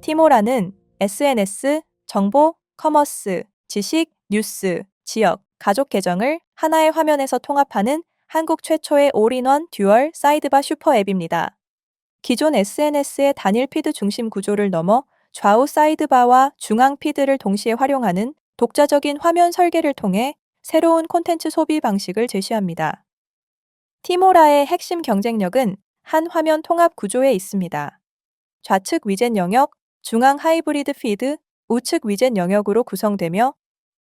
티모라는 SNS, 정보, 커머스, 지식, 뉴스, 지역, 가족 계정을 하나의 화면에서 통합하는 한국 최초의 올인원 듀얼 사이드바 슈퍼 앱입니다. 기존 SNS의 단일 피드 중심 구조를 넘어 좌우 사이드바와 중앙 피드를 동시에 활용하는 독자적인 화면 설계를 통해 새로운 콘텐츠 소비 방식을 제시합니다. 티모라의 핵심 경쟁력은 한 화면 통합 구조에 있습니다. 좌측 위젯 영역, 중앙 하이브리드 피드, 우측 위젯 영역으로 구성되며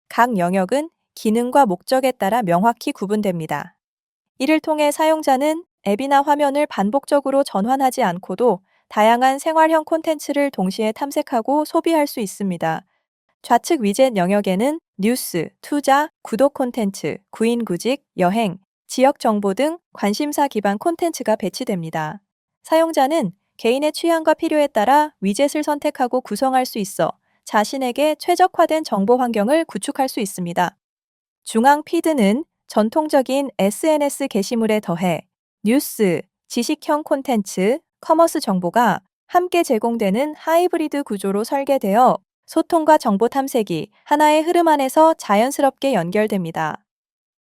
각 영역은 기능과 목적에 따라 명확히 구분됩니다. 이를 통해 사용자는 앱이나 화면을 반복적으로 전환하지 않고도 다양한 생활형 콘텐츠를 동시에 탐색하고 소비할 수 있습니다. 좌측 위젯 영역에는 뉴스, 투자, 구독 콘텐츠, 구인구직, 여행, 지역 정보 등 관심사 기반 콘텐츠가 배치됩니다. 사용자는 개인의 취향과 필요에 따라 위젯을 선택하고 구성할 수 있어 자신에게 최적화된 정보 환경을 구축할 수 있습니다. 중앙 피드는 전통적인 SNS 게시물에 더해 뉴스, 지식형 콘텐츠, 커머스 정보가 함께 제공되는 하이브리드 구조로 설계되어 소통과 정보 탐색이 하나의 흐름 안에서 자연스럽게 연결됩니다.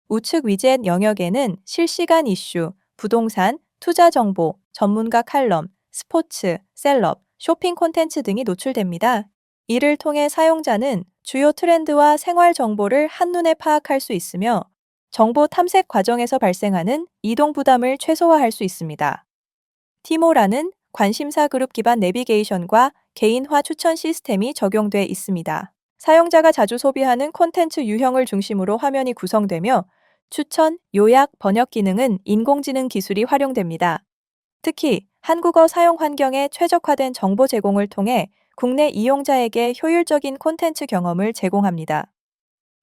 우측 위젯 영역에는 실시간 이슈, 부동산, 투자 정보, 전문가 칼럼, 스포츠, 셀럽, 쇼핑 콘텐츠 등이 노출됩니다. 이를 통해 사용자는 주요 트렌드와 생활 정보를 한눈에 파악할 수 있으며 정보 탐색 과정에서 발생하는 이동 부담을 최소화할 수 있습니다. 티모라는 관심사 그룹 기반 내비게이션과 개인화 추천 시스템이 적용돼 있습니다. 사용자가 자주 소비하는 콘텐츠 유형을 중심으로 화면이 구성되며 추천, 요약, 번역 기능은 인공지능 기술이 활용됩니다. 특히 한국어 사용 환경에 최적화된 정보 제공을 통해 국내 이용자에게 효율적인 콘텐츠 경험을 제공합니다.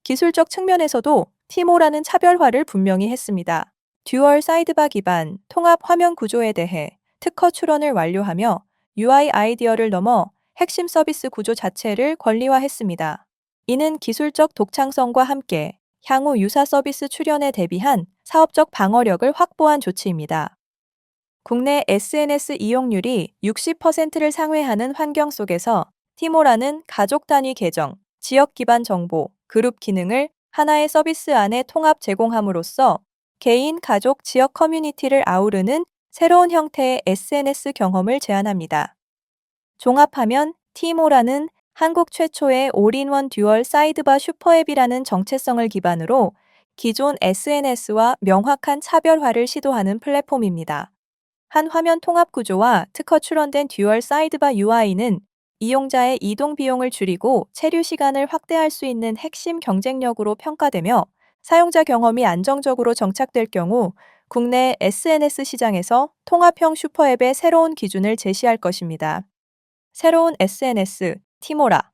기술적 측면에서도 티모라는 차별화를 분명히 했습니다. 듀얼 사이드바 기반 통합 화면 구조에 대해 특허 출원을 완료하며 UI 아이디어를 넘어 핵심 서비스 구조 자체를 권리화했습니다. 이는 기술적 독창성과 함께 향후 유사 서비스 출현에 대비한 사업적 방어력을 확보한 조치입니다. 국내 SNS 이용률이 60%를 상회하는 환경 속에서 티모라는 가족 단위 계정, 지역 기반 정보, 그룹 기능을 하나의 서비스 안에 통합 제공함으로써 개인, 가족, 지역 커뮤니티를 아우르는 새로운 형태의 SNS 경험을 제안합니다. 종합하면 티모라는 한국 최초의 올인원 듀얼 사이드바 슈퍼앱이라는 정체성을 기반으로 기존 SNS와 명확한 차별화를 시도하는 플랫폼입니다. 한 화면 통합 구조와 특허 출원된 듀얼 사이드바 UI는 이용자의 이동 비용을 줄이고 체류 시간을 확대할 수 있는 핵심 경쟁력으로 평가되며 사용자 경험이 안정적으로 정착될 경우 국내 SNS 시장에서 통합형 슈퍼앱의 새로운 기준을 제시할 것입니다. 새로운 SNS, 티모라.